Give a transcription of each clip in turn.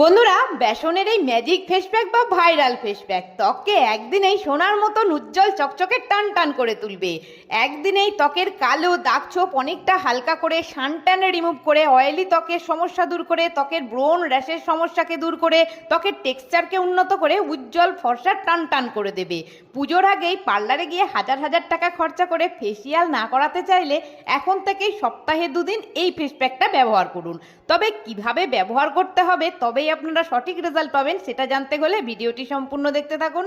বন্ধুরা, বেসনের এই ম্যাজিক ফেস প্যাক বা ভাইরাল ফেস প্যাক ত্বককে একদিনেই সোনার মতন উজ্জ্বল চকচকে টান টান করে তুলবে। একদিনেই ত্বকের কালো দাগ ছোপ অনেকটা হালকা করে সানটান রিমুভ করে অয়েলি ত্বকের সমস্যা দূর করে, ত্বকের ব্রোন র্যাশের সমস্যাকে দূর করে, ত্বকের টেক্সচারকে উন্নত করে উজ্জ্বল ফর্সা টান টান করে দেবে। পুজোর আগেই পার্লারে গিয়ে হাজার হাজার টাকা খরচা করে ফেসিয়াল না করাতে চাইলে এখন থেকেই সপ্তাহে দুদিন এই ফেস প্যাকটা ব্যবহার করুন। তবে কীভাবে ব্যবহার করতে হবে আপনারা সঠিক রেজাল্ট পাবেন, সেটা জানতে হলে ভিডিওটি সম্পূর্ণ দেখতে থাকুন।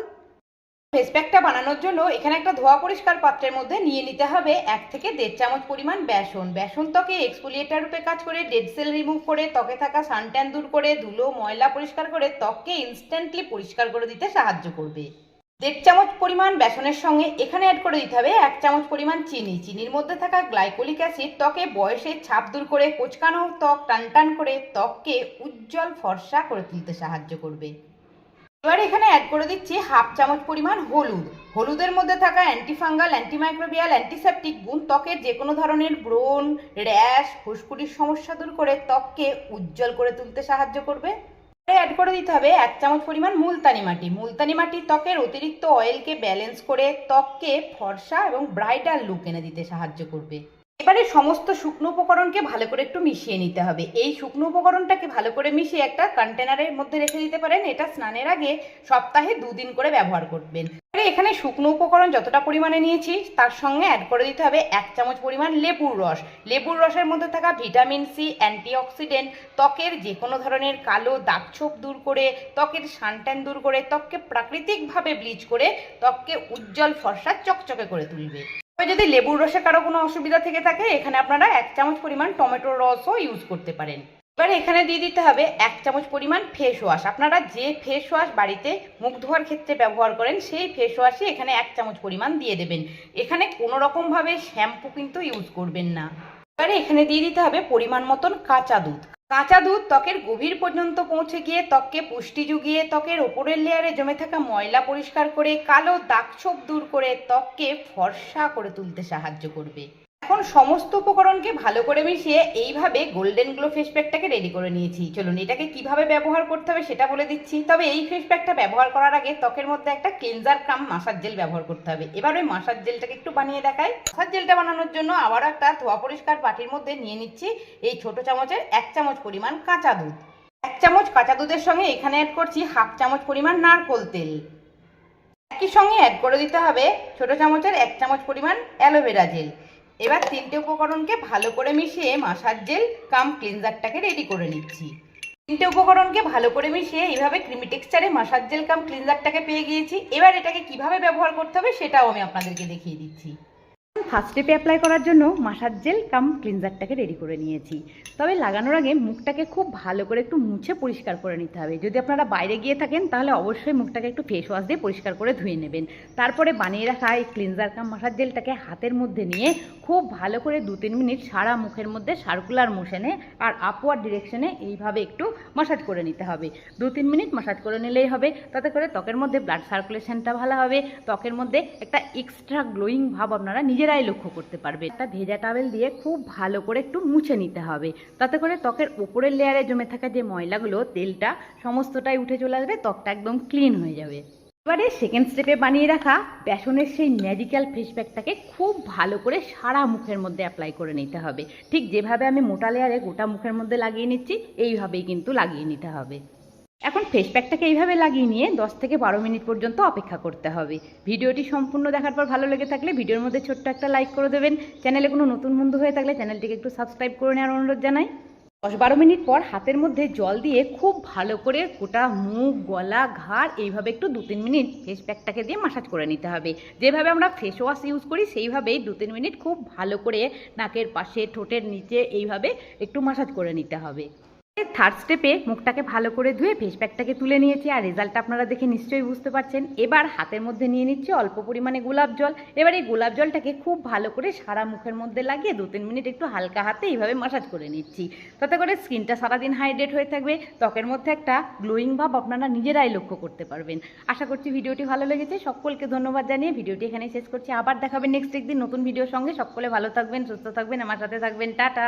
ফেস প্যাকটা বানানোর জন্য এখানে একটা ধোয়া পরিষ্কার পাত্রের মধ্যে নিয়ে নিতে হবে এক থেকে দেড় চামচ পরিমাণ বেসন। বেসন ত্বকে এক্সফোলিয়েটার রূপে কাজ করে ডেড সেল রিমুভ করে, ত্বকে থাকা সানট্যান দূর করে, ধুলো, ময়লা পরিষ্কার করে, ত্বককে ইনস্ট্যান্টলি পরিষ্কার করে দিতে সাহায্য করবে। দেড় চামচ পরিমাণ বেসনের সঙ্গে এখানে অ্যাড করে দিতে হবে এক চামচ পরিমাণ চিনি। চিনির মধ্যে থাকা গ্লাইকোলিক অ্যাসিড ত্বকে বয়সের ছাপ দূর করে কোচকানো ত্বক টান টান করে ত্বককে উজ্জ্বল ফর্সা করে তুলতে সাহায্য করবে। এবার এখানে অ্যাড করে দিচ্ছি হাফ চামচ পরিমাণ হলুদ। হলুদের মধ্যে থাকা অ্যান্টিফাঙ্গাল অ্যান্টিমাইক্রোবিয়াল অ্যান্টিসেপটিক গুণ ত্বকের যে কোনো ধরনের ব্রণ, র্যাশ ফুসকুড়ির সমস্যা দূর করে ত্বককে উজ্জ্বল করে তুলতে সাহায্য করবে। অ্যাড করে দিতে হবে এক চামচ পরিমাণ মুলতানি মাটি। মুলতানি মাটি ত্বকের অতিরিক্ত অয়েলকে ব্যালেন্স করে ত্বককে ফর্সা এবং ব্রাইটাল লুক এনে দিতে সাহায্য করবে। এবারে সমস্ত শুকনো উপকরণকে ভালো করে একটু মিশিয়ে নিতে হবে। এই শুকনো উপকরণটাকে ভালো করে মিশিয়ে একটা কন্টেনারের মধ্যে রেখে দিতে পারেন। এটা স্নানের আগে সপ্তাহে দুদিন করে ব্যবহার করবেন। এখানে শুকনো উপকরণ যতটা পরিমাণে নিয়েছি, তার সঙ্গে অ্যাড করে দিতে হবে এক চামচ পরিমাণ লেবুর রস। লেবুর রসের মধ্যে থাকা ভিটামিন সি, অ্যান্টিঅক্সিডেন্ট, ত্বকের যে কোনো ধরনের কালো দাগছোপ দূর করে, ত্বকের সানট্যান দূর করে, ত্বককে প্রাকৃতিকভাবে ব্লিচ করে, ত্বককে উজ্জ্বল ফর্সা চকচকে করে তুলবে। তবে যদি লেবুর রসে কারও কোনো অসুবিধা থেকে থাকে, এখানে আপনারা এক চামচ পরিমাণ টমেটোর রসও ইউজ করতে পারেন। এবার এখানে দিয়ে দিতে হবে এক চামচ পরিমাণ ফেস ওয়াশ আপনারা যে ফেস ওয়াশ বাড়িতে মুখ ধোয়ার ক্ষেত্রে ব্যবহার করেন, সেই ফেস ওয়াশই এখানে এক চামচ পরিমাণ দিয়ে দেবেন। এখানে কোনো রকমভাবে শ্যাম্পু কিন্তু ইউজ করবেন না। এবারে এখানে দিয়ে দিতে হবে পরিমাণ মতন কাঁচা দুধ। কাঁচা দুধ ত্বকের গভীর পর্যন্ত পৌঁছে গিয়ে, ত্বককে পুষ্টি জুগিয়ে ত্বকের ওপরের লেয়ারে জমে থাকা ময়লা পরিষ্কার করে, কালো দাগছোপ দূর করে ত্বককে ফর্সা করে তুলতে সাহায্য করবে। এখন সমস্ত উপকরণকে ভালো করে মিশিয়ে এইভাবে গোল্ডেন গ্লো ফেস প্যাকটাকে রেডি করে নিয়েছি। চলুন, এটাকে কীভাবে ব্যবহার করতে হবে সেটা বলে দিচ্ছি। তবে এই ফেস প্যাকটা ব্যবহার করার আগে ত্বকের মধ্যে একটা ক্লিনজার কাম মাসার জেল ব্যবহার করতে হবে। এবার ওই মাসার জেলটাকে একটু বানিয়ে দেখাই। মাসার জেলটা বানানোর জন্য আবার একটা ধোয়া পরিষ্কার বাটির মধ্যে নিয়ে নিচ্ছি এই ছোট চামচের এক চামচ পরিমাণ কাঁচা দুধ। এক চামচ কাঁচা দুধের সঙ্গে এখানে অ্যাড করছি হাফ চামচ পরিমাণ নারকোল তেল। একই সঙ্গে অ্যাড করে দিতে হবে ছোট চামচের এক চামচ পরিমাণ অ্যালোভেরা জেল এবার তিনটে উপকরণকে ভালো করে মিশিয়ে মাসার জেল কাম ক্লিনজারটাকে রেডি করে নিচ্ছি। তিনটে উপকরণকে ভালো করে মিশিয়ে এইভাবে ক্রিমি টেক্সচারে মাসার জেল কাম ক্লিনজারটাকে পেয়ে গিয়েছি। এবার এটাকে কীভাবে ব্যবহার করতে হবে সেটাও আমি আপনাদেরকে দেখিয়ে দিচ্ছি। ফার্স্ট স্টেপে অ্যাপ্লাই করার জন্য মাসাজ জেল কাম ক্লিনজারটাকে রেডি করে নিয়েছি। তবে লাগানোর আগে মুখটাকে খুব ভালো করে একটু মুছে পরিষ্কার করে নিতে হবে। যদি আপনারা বাইরে গিয়ে থাকেন, তাহলে অবশ্যই মুখটাকে একটু ফেস ওয়াশ দিয়ে পরিষ্কার করে ধুয়ে নেবেন। তারপরে বানিয়ে রাখা এই ক্লিনজার কাম মাসাজ জেলটাকে হাতের মধ্যে নিয়ে খুব ভালো করে দু তিন মিনিট সারা মুখের মধ্যে সার্কুলার মোশনে আর আপওয়ার্ড ডিরেকশনে এইভাবে একটু মাসাজ করে নিতে হবে। দু তিন মিনিট মাসাজ করে নিলেই হবে। তাতে করে ত্বকের মধ্যে ব্লাড সার্কুলেশনটা ভালো হবে। ত্বকের মধ্যে একটা এক্সট্রা গ্লোয়িং ভাব আপনারা নিজেরাই লক্ষ্য করতে পারবে। একটা ভেজা টাওয়েল দিয়ে খুব ভালো করে একটু মুছে নিতে হবে। তাতে করে ত্বকের উপরের লেয়ারে জমে থাকা যে ময়লাগুলো, তেলটা সমস্তটাই উঠে চলে আসবে, ত্বকটা একদম ক্লিন হয়ে যাবে। এবারে সেকেন্ড স্টেপে বানিয়ে রাখা বেসনের সেই ম্যাজিক্যাল ফেস প্যাকটাকে খুব ভালো করে সারা মুখের মধ্যে অ্যাপ্লাই করে নিতে হবে। ঠিক যেভাবে আমি মোটা লেয়ারে গোটা মুখের মধ্যে লাগিয়ে নিচ্ছি, এইভাবেই কিন্তু লাগিয়ে নিতে হবে। এখন ফেস প্যাকটাকে এইভাবে লাগিয়ে নিয়ে দশ থেকে বারো মিনিট পর্যন্ত অপেক্ষা করতে হবে। ভিডিওটি সম্পূর্ণ দেখার পর ভালো লেগে থাকলে ভিডিওর মধ্যে ছোট্ট একটা লাইক করে দেবেন। চ্যানেলে কোনো নতুন বন্ধু হয়ে থাকলে চ্যানেলটিকে একটু সাবস্ক্রাইব করে নেওয়ার অনুরোধ জানাই। দশ বারো মিনিট পর হাতের মধ্যে জল দিয়ে খুব ভালো করে গোটা মুখ, গলা, ঘাড় এইভাবে একটু দু তিন মিনিট ফেস প্যাকটাকে দিয়ে মাসাজ করে নিতে হবে। যেভাবে আমরা ফেস ওয়াশ ইউজ করি, সেইভাবেই দু তিন মিনিট খুব ভালো করে নাকের পাশে, ঠোঁটের নিচে এইভাবে একটু মাসাজ করে নিতে হবে। থার্ড স্টেপে মুখটাকে ভালো করে ধুয়ে ফেস প্যাকটাকে তুলে নিয়েছি। আর রেজাল্টটা আপনারা দেখে নিশ্চয়ই বুঝতে পারছেন। এবার হাতের মধ্যে নিয়ে নিচ্ছি অল্প পরিমাণে গোলাপ জল। এবার এই গোলাপ জলটাকে খুব ভালো করে সারা মুখের মধ্যে লাগিয়ে দু তিন মিনিট একটু হালকা হাতে এইভাবে মাসাজ করে নিচ্ছি। তাতে করে স্কিনটা সারাদিন হাইড্রেট হয়ে থাকবে। ত্বকের মধ্যে একটা গ্লোয়িং ভাব আপনারা নিজেরাই লক্ষ্য করতে পারবেন। আশা করছি ভিডিওটি ভালো লেগেছে। সকলকে ধন্যবাদ জানিয়ে ভিডিওটি এখানে শেষ করছি। আবার দেখাবেন নেক্সট একদিন নতুন ভিডিওর সঙ্গে। সকলে ভালো থাকবেন, সুস্থ থাকবেন। আমার সাথে থাকবেন। টাটা!